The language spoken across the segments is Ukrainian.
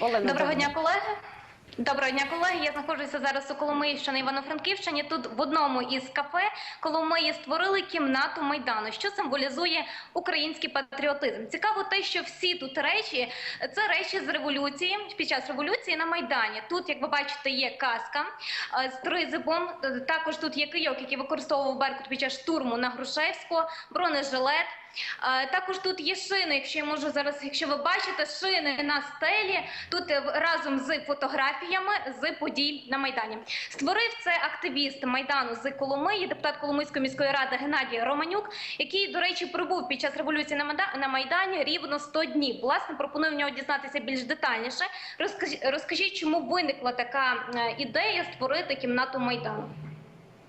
Олена, Доброго дня, колеги. Доброго дня, колеги. Я знаходжуся зараз у Коломиї, що на Івано-Франківщині. Тут в одному із кафе Коломиї створили кімнату майдану, що символізує український патріотизм. Цікаво те, що всі тут речі це речі з революції під час революції на майдані. Тут, як ви бачите, є каска е, з тризибом. Е, Також тут є кийок, який використовував Беркут під час штурму на Грушевського, бронежилет. Е, Також тут є шини. Якщо я можу зараз, якщо ви бачите шини на стелі, тут разом з фотографіями з подій на майдані. Створив це активіст майдану з Коломиї, депутат Коломийської міської ради Геннадій Романюк, який, до речі, прибув під час революції на Майда- майдані рівно 100 днів. Власне, пропоную в нього дізнатися більш детальніше. Розкажіть, чому виникла така е, ідея створити кімнату майдану?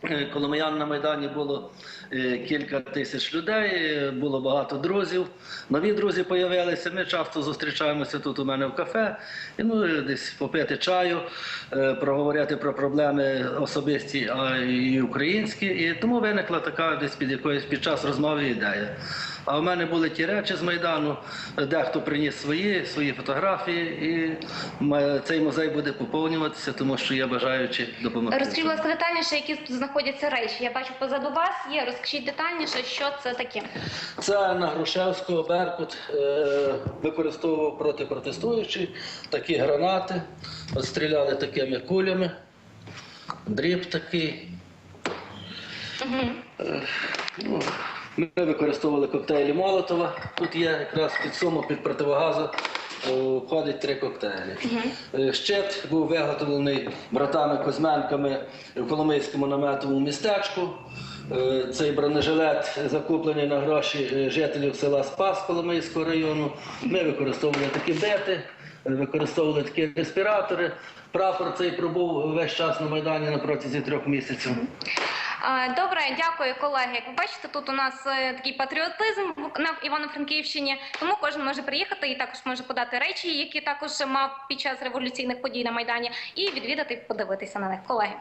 Е, Коломиян на Майдані було е, кілька тисяч людей, е, було багато друзів. Нові друзі з'явилися. Ми часто зустрічаємося тут у мене в кафе, і ну, десь попити чаю, проговорити про проблеми особисті а і українські. І тому виникла така десь під якоюсь під час розмови ідея. А в мене були ті речі з Майдану, дехто приніс свої, свої фотографії, і цей музей буде поповнюватися, тому що є бажаючі допомогти. Розкажіть, будь ласка, детальніше, які тут знаходяться речі. Я бачу позаду вас є. Розкажіть детальніше, що це таке. Це на Грушевського Беркут е, використовував проти протестуючих такі гранати, от стріляли такими кулями, дріб такий. Ну, ми використовували коктейлі Молотова. Тут є якраз під суму, під противогазу входить три коктейлі. Е, Щит був виготовлений братами Козьменками в Коломийському наметовому містечку. Е, Цей бронежилет закуплений на гроші е, жителів села Спас Коломийського району. Ми використовували такі бети, е, використовували такі респіратори. Прапор цей пробув весь час на Майдані на протязі трьох місяців. Добре, дякую, колеги. Як ви бачите, тут у нас е, такий патріотизм на Івано-Франківщині, тому кожен може приїхати і також може подати речі, які також мав під час революційних подій на майдані, і відвідати, подивитися на них. Колеги.